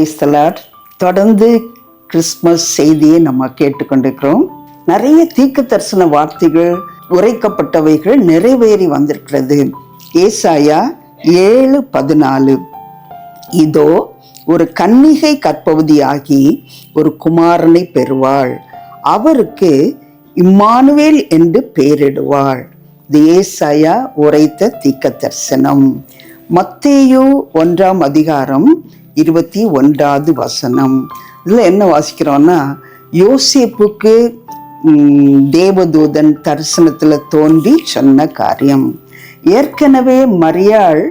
Praise the Lord தொடர்ந்து Christmas செய்தியை நம்ம கேட்டுக்கொண்டிருக்கிறோம். நிறைய தீர்க்க தரிசன வார்த்தைகள் உரைக்கப்பட்டவைகள் நிறைவேறி வந்திருக்கிறது. ஏசாயா ஏழு பதினாலு. இதோ ஒரு கன்னிகை கற்பவதியாகி ஒரு குமாரனை பெறுவாள். அவருக்கு இம்மானுவேல் என்று பெயரிடுவாள். இது ஏசாயா உரைத்த தீக்க தரிசனம். மத்தேயோ ஒன்றாம் அதிகாரம் இருபத்தி ஒன்றாவது வசனம். இதில் என்ன வாசிக்கிறோம்னா யோசேப்புக்கு தேவதூதன் தரிசனத்தில் தோன்றி சொன்ன காரியம். ஏற்கனவே மரியாள்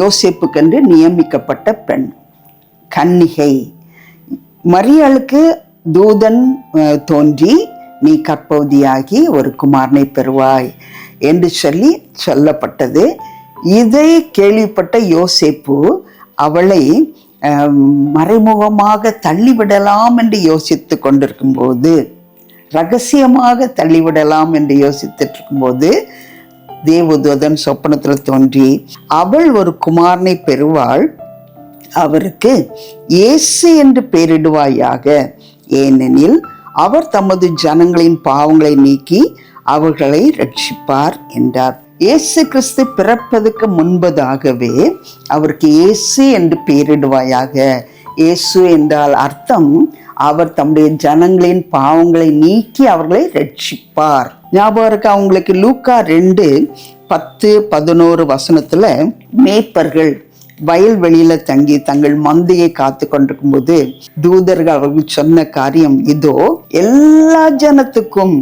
யோசிப்புக்கென்று நியமிக்கப்பட்ட பெண் கன்னிகை. மரியாளுக்கு தூதன் தோன்றி நீ கற்பவதியாகி ஒரு குமாரனை பெறுவாய் என்று சொல்லி சொல்லப்பட்டது. இதை கேள்விப்பட்ட யோசேப்பு அவளை மறைமுகமாக தள்ளிவிடலாம் என்று யோசித்து கொண்டிருக்கும்போது ரகசியமாக தள்ளிவிடலாம் என்று யோசித்துட்டு இருக்கும்போது தேவதூதன் சொப்பனத்தில் தோன்றி அவள் ஒரு குமாரனை பெறுவாள் அவருக்கு இயேசு என்று பெயரிடுவாயாக ஏனெனில் அவர் தமது ஜனங்களின் பாவங்களை நீக்கி அவர்களை ரட்சிப்பார் என்றார். இயேசு கிறிஸ்து பிறப்பதற்கு முன்பதாகவே அவருக்கு இயேசு என்று பெயரிடுவாயாக. இயேசு என்றால் அர்த்தம் அவர் தம்முடைய ஜனங்களின் பாவங்களை நீக்கி அவர்களை ரட்சிப்பார். ஞாபகம் இருக்கு அவங்களுக்கு லூக்கா ரெண்டு பத்து பதினோரு வசனத்துல மேய்ப்பர்கள் வயல்வெளியில தங்கி தங்கள் மந்தையை காத்து கொண்டிருக்கும் போது தூதர்கள் அவர்கள் சொன்ன காரியம் இதோ எல்லா ஜனத்துக்கும்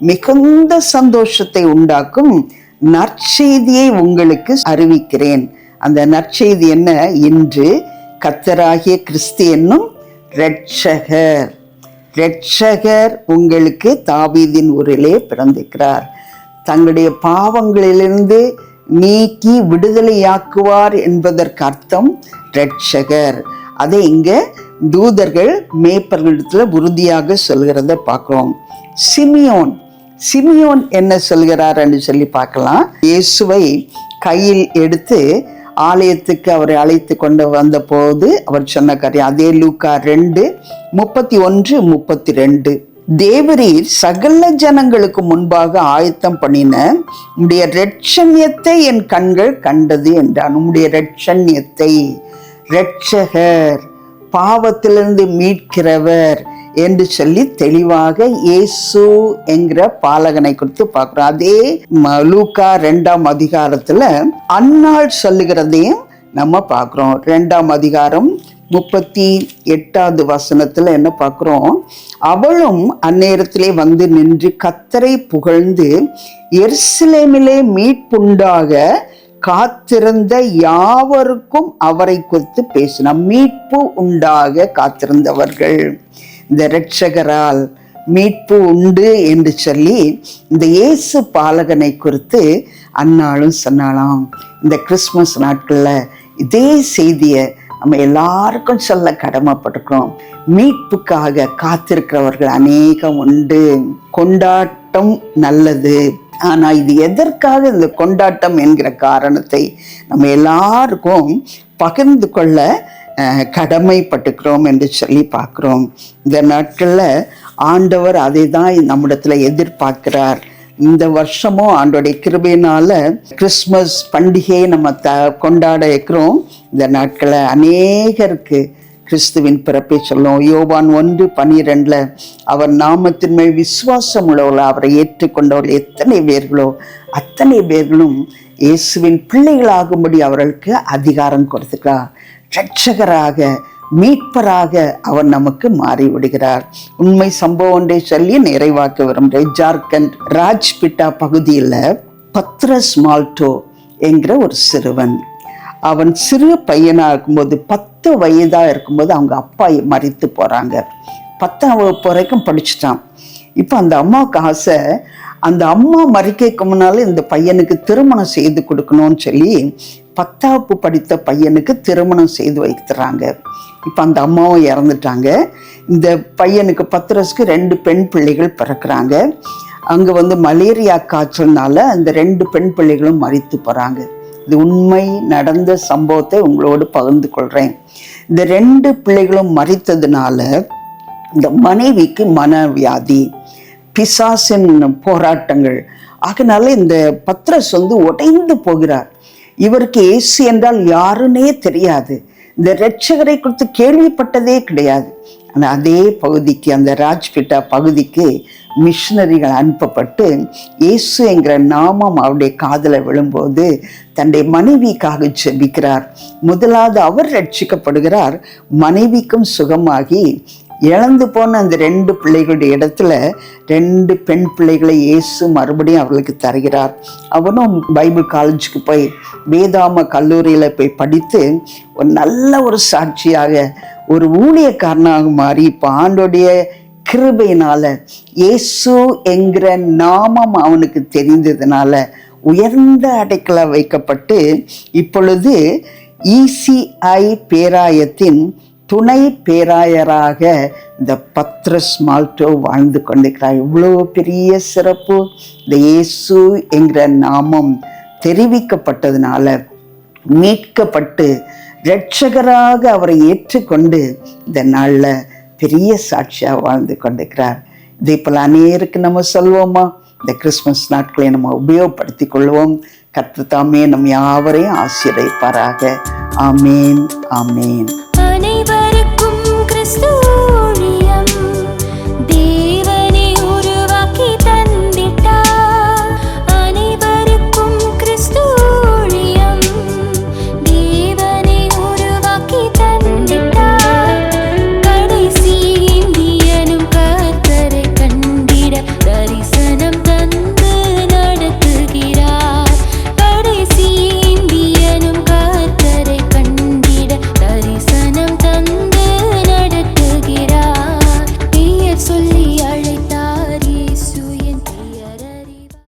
மிகுந்த சந்தோஷத்தை உண்டாக்கும் நற்செய்தியை உங்களுக்கு அறிவிக்கிறேன். அந்த நற்செய்தி என்ன? இன்று கத்தராகிய கிறிஸ்து என்னும் ரட்சகர் ரட்சகர் உங்களுக்கு தாவீதின் ஊரிலே பிறந்திருக்கிறார். தங்களுடைய பாவங்களிலிருந்து நீக்கி விடுதலையாக்குவார் என்பதற்கு அர்த்தம் ரட்சகர் அதை இங்கே தூதர்கள் மேய்ப்பர்களிடத்தில் உறுதியாக சொல்கிறத பார்க்குறோம். சிமியோன் சிமியோன் என்ன சொல்கிறார் என்று சொல்லி பார்க்கலாம். இயேசுவை கையில் எடுத்து ஆலயத்துக்கு அவரை அழைத்து கொண்டு வந்த போது அவர் சொன்ன காரியம். அதே லூக்கா ரெண்டு முப்பத்தி ஒன்று முப்பத்தி ரெண்டு தேவரீர் சகல ஜனங்களுக்கு முன்பாக ஆயத்தம் பண்ணின உம்முடைய ரட்சண்யத்தை என் கண்கள் கண்டது என்றான். உம்முடைய ரட்சண்யத்தை ரட்சகர் பாவத்திலிருந்து மீட்கிறவர் என்று சொல்லி தெளிவாக இயேசு என்கிற பாலகனை குறித்து பார்க்கிறோம். அதே லூக்கா ரெண்டாம் அதிகாரத்துல அன்னாள் சொல்லுகிறதையும் நம்ம பார்க்கிறோம். ரெண்டாம் அதிகாரம் முப்பத்தி எட்டாவது வசனத்துல என்ன பார்க்குறோம்? அவளும் அந்நேரத்திலே வந்து நின்று கத்தரை புகழ்ந்து எர்சிலேமிலே மீட்புண்டாக காத்திருந்த யாவருக்கும் அவரை குறித்து பேசினார் மீட்பு உண்டாக காத்திருந்தவர்கள். இந்த இரட்சகரால் மீட்பு உண்டு என்று சொல்லி இந்த இயேசு பாலகனை குறித்து அன்னாலும் சொன்னாலாம். இந்த கிறிஸ்மஸ் நாட்களில் இதே செய்தியை நம்ம எல்லாருக்கும் சொல்ல கடமைப்பட்டிருக்கிறோம். மீட்புக்காக காத்திருக்கிறவர்கள் அநேகம் உண்டு. கொண்டாட்டம் நல்லது. ஆனால் இது எதற்காக இந்த கொண்டாட்டம் என்கிற காரணத்தை நம்ம எல்லாருக்கும் பகிர்ந்து கொள்ள கடமைப்பட்டுக்கிறோம் என்று சொல்லி பார்க்கிறோம். இந்த நாட்களில் ஆண்டவர் அதை தான் நம்மிடத்தில் எதிர்பார்க்கிறார். இந்த வருஷமும் ஆண்டோடைய கிருபையினால கிறிஸ்மஸ் பண்டிகையை நம்ம த கொண்டாட இருக்கிறோம் இந்த நாட்களில் அநேகருக்கு கிறிஸ்துவின் பிறப்பை சொல்லும். யோவான் ஒன்று பன்னிரெண்டுல அவர் நாமத்தின் மேல் விசுவாசம் உள்ளவர்களோ அவரை ஏற்றுக்கொண்டவர்கள் எத்தனை பேர்களோ அத்தனை பேர்களும் இயேசுவின் பிள்ளைகளாகும்படி அவர்களுக்கு அதிகாரம் கொடுத்துக்கிறார் ரட்சகராக மீட்பராக அவர் நமக்கு மாறி விடுகிறார் உண்மை சம்பவம் ஒன்றை சொல்லி நிறைவாக்க விரும்புகிறேன். ஜார்க்கண்ட் ராஜ்பிட்டா பகுதியில் பத்ரஸ் மால்டோ என்கிற ஒரு சிறுவன். அவன் சிறு பையனா இருக்கும்போது பத்து வயதா இருக்கும்போது அவங்க அப்பா மறித்து போறாங்க. பத்தாம் வகுப்பு வரைக்கும் படிச்சுட்டான். இப்போ அந்த அம்மாவுக்கு ஆசை அந்த அம்மா மறிக்கைக்கு முன்னால இந்த பையனுக்கு திருமணம் செய்து கொடுக்கணும்னு சொல்லி பத்தாப்பு படித்த பையனுக்கு திருமணம் செய்து வைக்கிறாங்க. இப்போ அந்த அம்மாவும் இறந்துட்டாங்க. இந்த பையனுக்கு பத்திரஸ்க்கு ரெண்டு பெண் பிள்ளைகள் பிறக்கிறாங்க. அங்கே வந்து மலேரியா காய்ச்சல்னால அந்த ரெண்டு பெண் பிள்ளைகளும் மறித்து போகிறாங்க இது உண்மை நடந்த சம்பவத்தை உங்களோடு பகிர்ந்து கொள்கிறேன் இந்த ரெண்டு பிள்ளைகளும் மறித்ததுனால இந்த மனைவிக்கு மனவியாதி பிசாசின் போராட்டங்கள். ஆகினால இந்த பத்ரஸ் வந்து உடைந்து போகிறார். இவருக்கு இயேசு என்றால் யாருன்னே தெரியாது. இந்த ரட்சகரை குறித்து கேள்விப்பட்டதே கிடையாது. ஆனா அதே பகுதிக்கு அந்த ராஜ்பிட்டா பகுதிக்கு மிஷினரிகள் அனுப்பப்பட்டு இயேசு என்கிற நாமம் அவருடைய காதில் விழும்போது தன்னுடைய மனைவிக்காக ஜெபிக்கிறார். முதலாவது அவர் ரட்சிக்கப்படுகிறார் மனைவிக்கும் சுகமாகி இழந்து போன அந்த ரெண்டு பிள்ளைகளுடைய இடத்துல ரெண்டு பெண் பிள்ளைகளை இயேசு மறுபடியும் அவர்களுக்கு தருகிறார். அவனும் பைபிள் காலேஜுக்கு போய் வேதாம கல்லூரியில் போய் படித்து ஒரு நல்ல ஒரு சாட்சியாக ஒரு ஊழியக்காரனாக மாறி இப்போ ஆண்டோடைய கிருபையினால் இயேசு என்கிற நாமம் அவனுக்கு தெரிந்ததுனால உயர்ந்த அடைக்கல வைக்கப்பட்டு இப்பொழுது இசிஐ பேராயத்தின் துணை பேராயராக இந்த பத்ரஸ் மால்டோ வாழ்ந்து கொண்டிருக்கிறார். இவ்வளோ பெரிய சிறப்பு. இந்த இயேசு என்கிற நாமம் தெரிவிக்கப்பட்டதுனால மீட்கப்பட்டு இரட்சகராக அவரை ஏற்றுக்கொண்டு இந்த நாளில் பெரிய சாட்சியாக வாழ்ந்து கொண்டிருக்கிறார். இதை போல் அநேருக்கு நம்ம சொல்வோமா? இந்த கிறிஸ்மஸ் நாட்களை நம்ம உபயோகப்படுத்தி கொள்வோம். கர்த்தர் தாமே நம் யாவரையும் ஆசிரியப்பாராக ஆமேன் ஆமேன். அனைவருக்கும் கிறிஸ்து